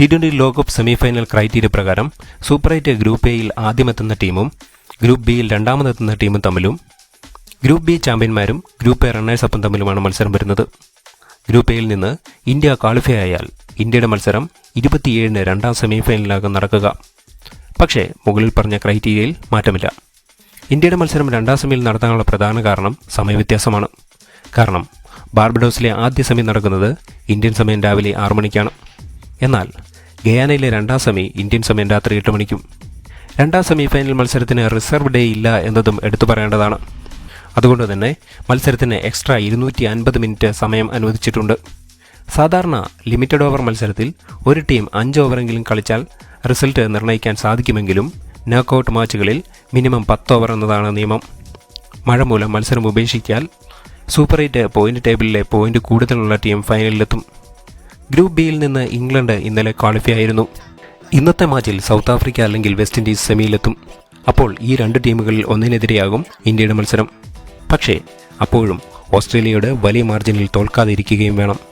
T twenty ലോകകപ്പ് semifinal criteria പ്രകാരം super eight group എയിൽ ആദ്യമെത്തുന്ന ടീമും ഗ്രൂപ്പ് ബിയിൽ രണ്ടാമതെത്തുന്ന ടീമും തമ്മിലും ഗ്രൂപ്പ് ബി ചാമ്പ്യന്മാരും ഗ്രൂപ്പ് എ റണ്ണേഴ്സ് അപ്പും തമ്മിലുമാണ് മത്സരം വരുന്നത്. ഗ്രൂപ്പ് എയിൽ നിന്ന് ഇന്ത്യ ക്വാളിഫൈ ആയാൽ ഇന്ത്യയുടെ മത്സരം ഇരുപത്തിയേഴിന് രണ്ടാം സെമിഫൈനലിലാകും നടക്കുക. പക്ഷേ മുകളിൽ പറഞ്ഞ ക്രൈറ്റീരിയയിൽ മാറ്റമില്ല. ഇന്ത്യയുടെ മത്സരം രണ്ടാം സെമിയിൽ നടത്താനുള്ള പ്രധാന കാരണം സമയവ്യത്യാസമാണ്. കാരണം ബാർബഡോസിലെ ആദ്യ സെമി നടക്കുന്നത് ഇന്ത്യൻ സമയം രാവിലെ ആറു മണിക്കാണ്. എന്നാൽ ഗയാനയിലെ രണ്ടാം സെമി ഇന്ത്യൻ സമയം രാത്രി എട്ട് മണിക്കും. രണ്ടാം സെമി ഫൈനൽ മത്സരത്തിന് റിസർവ് ഡേ ഇല്ല എന്നതും എടുത്തു പറയേണ്ടതാണ്. അതുകൊണ്ട് തന്നെ മത്സരത്തിന് എക്സ്ട്രാ ഇരുന്നൂറ്റി അൻപത് മിനിറ്റ് സമയം അനുവദിച്ചിട്ടുണ്ട്. സാധാരണ ലിമിറ്റഡ് ഓവർ മത്സരത്തിൽ ഒരു ടീം അഞ്ച് ഓവറെങ്കിലും കളിച്ചാൽ റിസൾട്ട് നിർണയിക്കാൻ സാധിക്കുമെങ്കിലും നോക്കൌട്ട് മാച്ചുകളിൽ മിനിമം പത്ത് ഓവർ എന്നതാണ് നിയമം. മഴ മൂലം മത്സരം ഉപേക്ഷിച്ചാൽ സൂപ്പർ എയ്റ്റ് പോയിന്റ് ടേബിളിലെ പോയിന്റ് കൂടുതലുള്ള ടീം ഫൈനലിലെത്തും. ഗ്രൂപ്പ് ബിയിൽ നിന്ന് ഇംഗ്ലണ്ട് ഇന്നലെ ക്വാളിഫൈ ആയിരുന്നു. ഇന്നത്തെ മാച്ചിൽ സൗത്ത് ആഫ്രിക്ക അല്ലെങ്കിൽ വെസ്റ്റ് ഇൻഡീസ് സെമിയിലെത്തും. അപ്പോൾ ഈ രണ്ട് ടീമുകളിൽ ഒന്നിനെതിരെയാകും ഇന്ത്യയുടെ മത്സരം. പക്ഷേ അപ്പോഴും ഓസ്ട്രേലിയയുടെ വലിയ മാർജിനിൽ തോൽക്കാതിരിക്കുകയും വേണം.